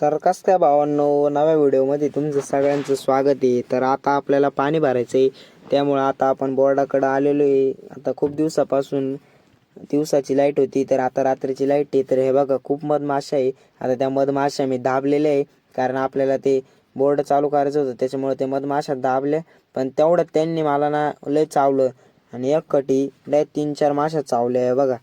तर कसं काय भावांनो नव्या व्हिडिओमध्ये तुमचं सगळ्यांचं स्वागत आहे. तर आता आपल्याला पाणी भरायचं आहे. त्यामुळं आता आपण बोर्डाकडं आलेलो आहे. आता खूप दिवसापासून दिवसाची लाइट होती तर आता रात्रीची लाइट आहे. तर हे बघा खूप मधमाशा आहे. आता त्या मधमाशा मी दाबलेल्या आहे. कारण आपल्याला ते बोर्ड चालू करायचं होतं त्याच्यामुळे ते मधमाशा दाबले पण तेवढं त्यांनी मला ना लय चावलं. आणि एक कटी लय तीन चार माशा चावल्या आहे बघा.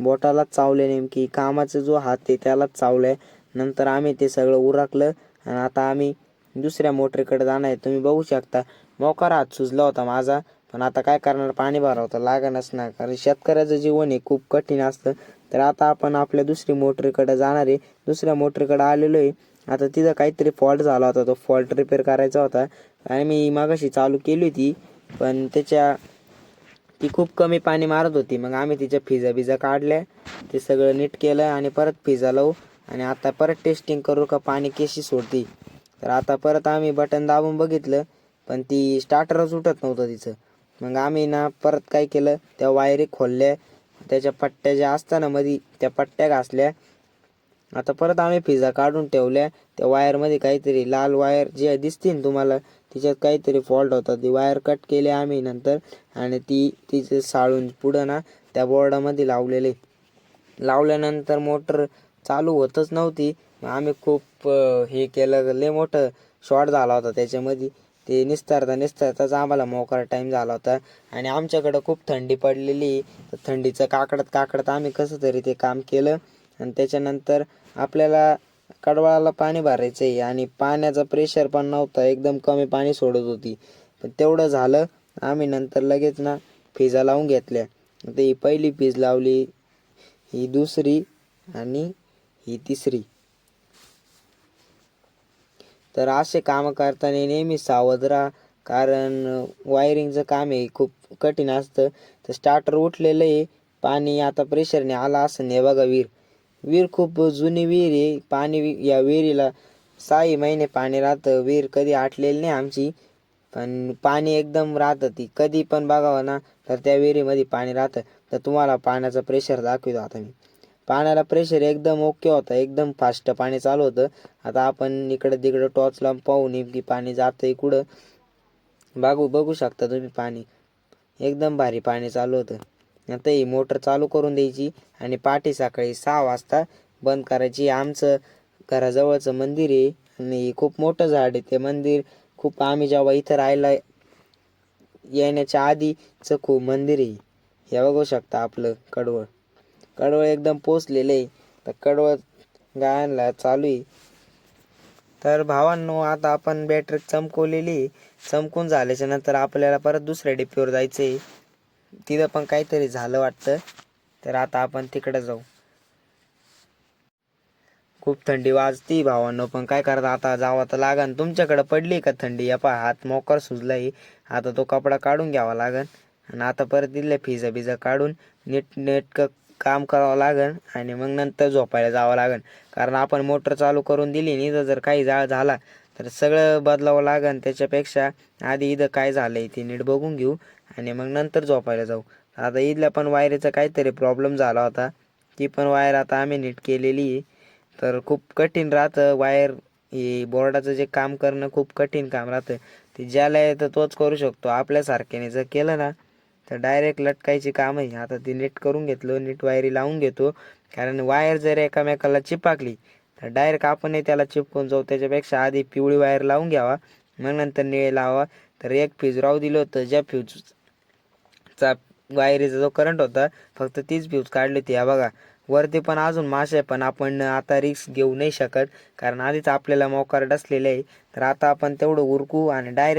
बोटालाच चावले नेमकी. कामाचा जो हात आहे त्यालाच चावलंय. नंतर आम्ही ते सगळं उरकलं आणि आता आम्ही दुसऱ्या मोटरीकडे जाणार आहे. तुम्ही बघू शकता. मोकार हात सुजला होता माझा पण आता काय करणार? पाणी भरावं लागणच ना. कारण शेतकऱ्याचं जीवन हे खूप कठीण असतं. तर आता आपण आपल्या दुसरी मोटरीकडे जाणार आहे. दुसऱ्या मोटरीकडे आलेलो आहे. आता तिथं काहीतरी फॉल्ट झाला होता. तो फॉल्ट रिपेअर करायचा होता. आणि मी मागाशी चालू केली होती पण त्याच्या ती खूप कमी पाणी मारत होती. मग आम्ही तिच्या फिजा बिजा काढल्या. ते सगळं नीट केलं आणि परत फिजा लावू. आणि आता परत टेस्टिंग करू का पाणी केशी सोडती? तर आता परत आम्ही बटन दाबून बघितलं पण ती स्टार्टरच उठत नव्हतं तिचं. मग आम्ही ना परत काय केलं त्या वायरी खोलल्या त्याच्या पट्ट्या ज्या असताना मधी त्या पट्ट्या घासल्या. आता परत आम्ही पिझ्झा काढून ठेवल्या त्या वायरमध्ये काहीतरी लाल वायर जे दिसतील तुम्हाला तिच्यात काहीतरी फॉल्ट होता. ती वायर कट केली आम्ही नंतर आणि ती तिचं साळून पुढं ना त्या बोर्डामध्ये लावलेले. लावल्यानंतर मोटर चालू होतच नव्हती. मग आम्ही खूप हे केलं लय मोठं शॉर्ट झाला होता त्याच्यामध्ये. ते निस्तारता निस्तारताच आम्हाला मोकार टाईम झाला होता. आणि आमच्याकडं खूप थंडी पडलेली. तर थंडीचं काकडत काकडत आम्ही कसं तरी ते काम केलं. आणि त्याच्यानंतर आपल्याला कडवाळाला पाणी भरायचं आहे आणि पाण्याचा प्रेशर पण नव्हता. एकदम कमी पाणी सोडत होती. पण तेवढं झालं. आम्ही नंतर लगेच ना फिजा लावून घेतल्या. ते ही पहिली फीज लावली. ही दुसरी आणि ही तिसरी. तर असे कामं करताना नेहमी सावध राहा कारण वायरिंगचं काम आहे खूप कठीण असतं. तर स्टार्टर उठलेलं आहे पाणी आता प्रेशरने आला असं नाही बघा विहीर. विहीर खूप जुनी विहीर आहे पाणी या विहिरीला सहा महिने पाणी राहतं. विहीर कधी आटलेली नाही आमची पण पाणी एकदम राहतं ती. कधी पण बघावं ना तर त्या विहिरीमध्ये पाणी राहतं. तर तुम्हाला पाण्याचं प्रेशर दाखवतो आता मी. पाण्याला प्रेशर एकदम ओके होतं. एकदम फास्ट पाणी चालू होतं. आता आपण इकडं तिकडं टॉर्च लावून पाहू नेमकी पाणी जातं कुठं? बघू बघू शकता तुम्ही पाणी. एकदम भारी पाणी चालू होतं. आता ही मोटर चालू करून द्यायची आणि पाठी सकाळी सहा वाजता बंद करायची. आमचं घराजवळचं मंदिर आहे आणि खूप मोठं झाड आहे. ते मंदिर खूप आम्ही जेव्हा इथं राहायला येण्याच्या आधीचं खूप मंदिर आहे. हे बघू शकता आपलं कडवळ कडवळ एकदम पोचलेले तर कडवळ गायनला चालू आहे. तर भावांनो आता आपण बॅटरी चमकवलेली चमकून झाल्याच्यानंतर आपल्याला परत दुसऱ्या डिपीवर जायचं आहे तिथं पण काहीतरी झालं वाटतं. तर आता आपण तिकडे जाऊ. खूप थंडी वाजती भावांनो पण काय करता आता जावं तर लागन. तुमच्याकडे पडली का थंडी? या पहा हात मोकर सुजलाय. आता तो कपडा काढून घ्यावा लागन. आणि आता परत दिले फिजा बिजा काढून नीट नेटकं काम करावं लागन आणि मग नंतर झोपायला जावं लागन. कारण आपण मोटर चालू करून दिली नाही इथं जर काही जाळ झाला तर सगळं बदलावं लागन. त्याच्यापेक्षा आधी इथं काय झालंय ते नीट बघून घेऊ आणि मग नंतर झोपायला जाऊ. आता इथल्या पण वायरीचा काहीतरी प्रॉब्लेम झाला होता. ती पण वायर आता आम्ही नीट केलेली आहे. तर खूप कठीण राहतं. वायर हे बोर्डाचं जे काम करणं खूप कठीण काम राहतं. ते ज्याला येतं तोच करू शकतो. आपल्यासारख्याने जर केलं ना तर डायरेक्ट लटकायची काम आहे आता ती नीट करून घेतलं नीट वायरी लावून घेतो. कारण वायर जर एकामेकाला चिपाकली तर डायरेक्ट आपणही त्याला चिपकून जाऊ. त्याच्यापेक्षा आधी पिवळी वायर लावून घ्यावा. मग नंतर निळे लावा. तर एक फ्यूज राहू दिलं होतं ज्या फ्यूजचा वायरीचा जो करंट होता फक्त तीच फ्यूज काढली होती. या बघा वरती पण अजून मासे पण आपण आता रिस्क घेऊ नाही शकत. कारण आधीच आपल्याला मोकार डसलेले आहे. तर आता आपण तेवढं उरकू आणि डायरेक्ट